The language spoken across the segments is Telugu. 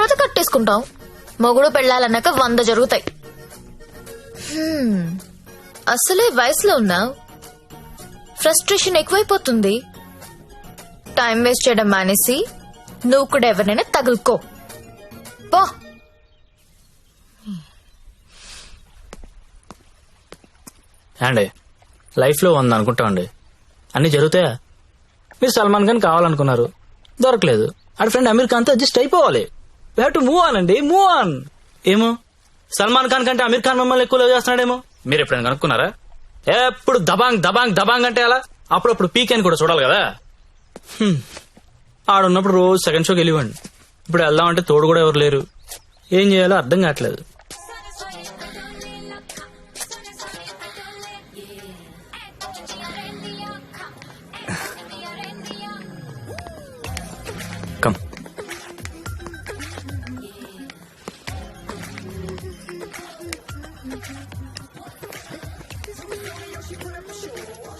తర్వాత కట్టేసుకుంటాం. మొగుడు పెళ్ళాలన్నాక వంద జరుగుతాయి. అసలే వయసులో ఉన్నావు. ఫ్రస్ట్రేషన్ ఎక్కువైపోతుంది. టైం వేస్ట్ చేయడం మానేసి నువ్వు కూడా ఎవరినైనా తగులుకో. పో. అండి లైఫ్లో ఉంది అనుకుంటామండి అన్ని జరుగుతాయా? మీరు సల్మాన్ ఖాన్ కావాలనుకున్నారు. దొరకలేదు. ఆడ ఫ్రెండ్ అమీర్ ఖాన్తో అడ్జస్ట్ అయిపోవాలి. వీ టు మూవ్ ఆన్ అండి మూవ్ ఆన్ ఏమో? సల్మాన్ ఖాన్ కంటే అమీర్ ఖాన్ మమ్మల్ని ఎక్కువ లవ్ చేస్తున్నాడేమో? మీరు ఎప్పుడైనా కనుక్కున్నారా? ఎప్పుడు దబాంగ్ దబాంగ్ దబాంగ్ అంటే అలా అప్పుడప్పుడు పీక్ అని కూడా చూడాలి కదా. హ్మ్. ఆడున్నప్పుడు రోజు సెకండ్ షోకి వెళ్ళివ్వండి ఇప్పుడు వెళ్దామంటే తోడు కూడా ఎవరు లేరు. ఏం చేయాలో అర్థం కావట్లేదు.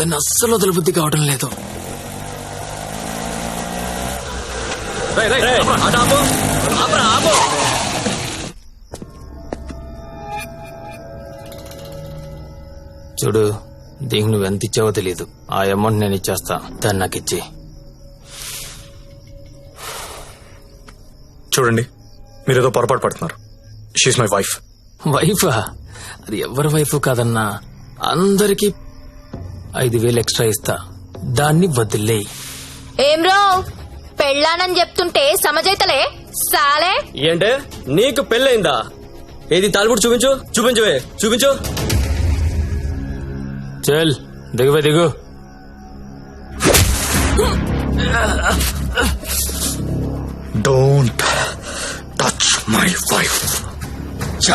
దాన్ని అస్సలు వదలబుద్ధి కావడం లేదు. చూడు దీనికి నువ్వు ఎంత ఇచ్చావో తెలియదు ఆ అమౌంట్ నేను ఇచ్చేస్తా. దాన్ని నాకు ఇచ్చి. చూడండి మీరు ఏదో పొరపాటు పడుతున్నారు. షీఈ్ మై వైఫ్ వైఫా అది ఎవరి వైఫ్ కాదన్నా? అందరికి ఐదు వేలు ఎక్స్ట్రా ఇస్తా. దాన్ని వదిలేయి ఏం రో? పెళ్ళానని చెప్తుంటే సమజైతలే? సాలే? ఏంటే? నీకు పెళ్ళయిందా? ఏది తాలిపుడు చూపించు? చూపించవే. చూపించు. చల్ దిగువే దిగు. Don't touch my wife Satya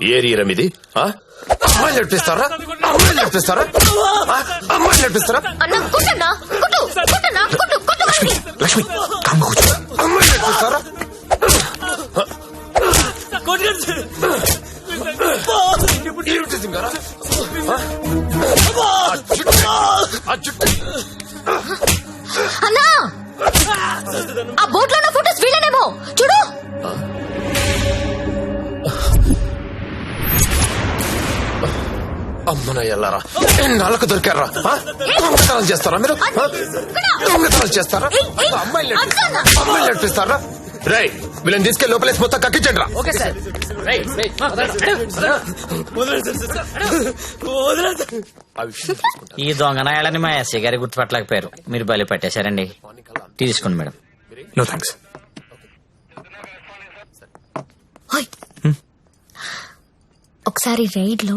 area మీది? అమ్మాయిలు నడిపిస్తారా అమ్మాయిలు నడిపిస్తారా? అమ్మాయిలు నడిపిస్తారా. లక్ష్మి కూర్చో అమ్మాయిలు నడిపిస్తారా ఏమిటి సింగారా? అమ్మన ఎల్లారా ఎన్నాళ్ళకు దొరికారా? దొంగతనాలు చేస్తారా మీరు? దొంగతనాలు చేస్తారా? అమ్మాయిలు? అమ్మాయిలు నడిపిస్తారా రే వీళ్ళని తీసుకెళ్ళి లోపలేసి మొత్తం కక్కించండి రా విషయం చూసుకుంటా. ఈ దొంగనాయాలని మా ఎస్ఐ గారి గుర్తుపట్టలేకపోయారు. మీరు బలి పట్టేశారండి. తీసుకోండి మేడం. నో థ్యాంక్స్ ఓయ్. ఒకసారి రైడ్లో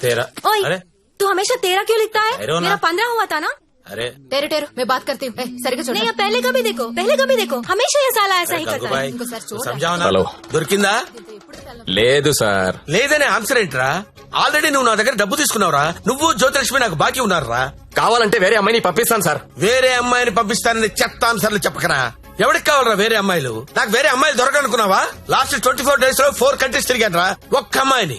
తేరా ओए अरे तू हमेशा तेरा क्यों लिखता है ठहरो ना। मेरा पंद्रह हुआ था ना अरे టేరు టేరు मैं बात करती हूँ ए, సరిగ్గా नहीं చూడండి अब पहले कभी देखो पहले कभी देखो हमेशा ये साला ऐसा ही करता है గంగుబాయ్ ఇంకోసారి చూడు. సంజావనా హలో. దొరికిందా లేదు సార్ లేదనే ఆన్సర్ ఏంట్రా ఆల్రెడీ నువ్వు నా దగ్గర డబ్బు తీసుకున్నావురా నువ్వు జ్యోతిలక్ష్మి నాకు బాకీ ఉన్నారా కావాలంటే వేరే అమ్మాయిని పంపిస్తాను సార్ వేరే అమ్మాయిని పంపిస్తానని చెత్త ఆన్సర్లు చెప్పకరా ఎవరికి కావాలరా వేరే అమ్మాయిలు నాకు వేరే అమ్మాయిలు దొరకనుకున్నావా లాస్ట్ ట్వంటీ ఫోర్ డేస్ లో ఫోర్ కంట్రీస్ తిరిగాను రా ఒక్క అమ్మాయిని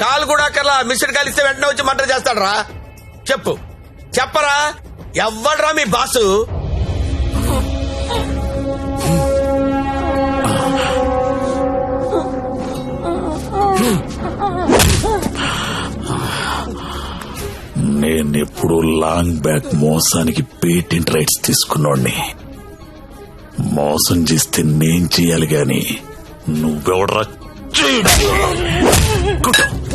కాల్ కూడా కల్లా మిషన్ కలిస్తే వెంటనే వచ్చి మర్డర్ చేస్తాడు రా చెప్పు. చెప్పరా? ఎవ్వడ్రా మీ బాసు? నేనెప్పుడు లాంగ్ బ్యాక్ మోసానికి పేటెంట్ రైట్స్ తీసుకున్నోడిని. మోసం చేస్తే నేను చేయాలి గాని నువ్వెవడరా? చేయడం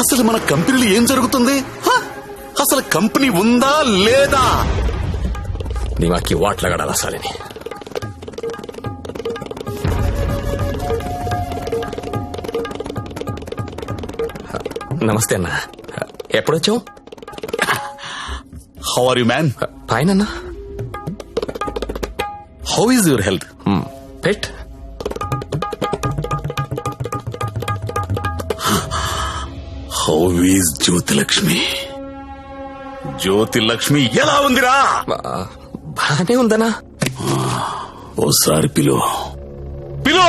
అసలు మన కంపెనీలో ఏం జరుగుతుంది? అసలు కంపెనీ ఉందా లేదా? నీమాకి వాట్లగడాల సాలిని? నమస్తే అన్న. ఎప్పుడొచ్చావు? How are you man fine అన్న. How is your health pet how is Jyothilakshmi Jyothilakshmi ఎలా ఉందిరా బానే ఉందనా? ఓసారి పిలో. పిలో!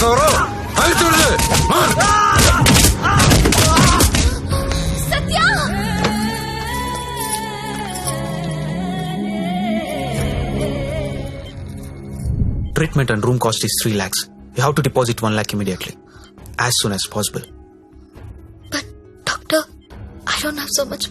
Sorrow அழிச்சுடுது Sathya Treatment and room cost is 3 lakhs. You have to deposit 1 lakh immediately. As soon as possible. But, doctor, I don't have so much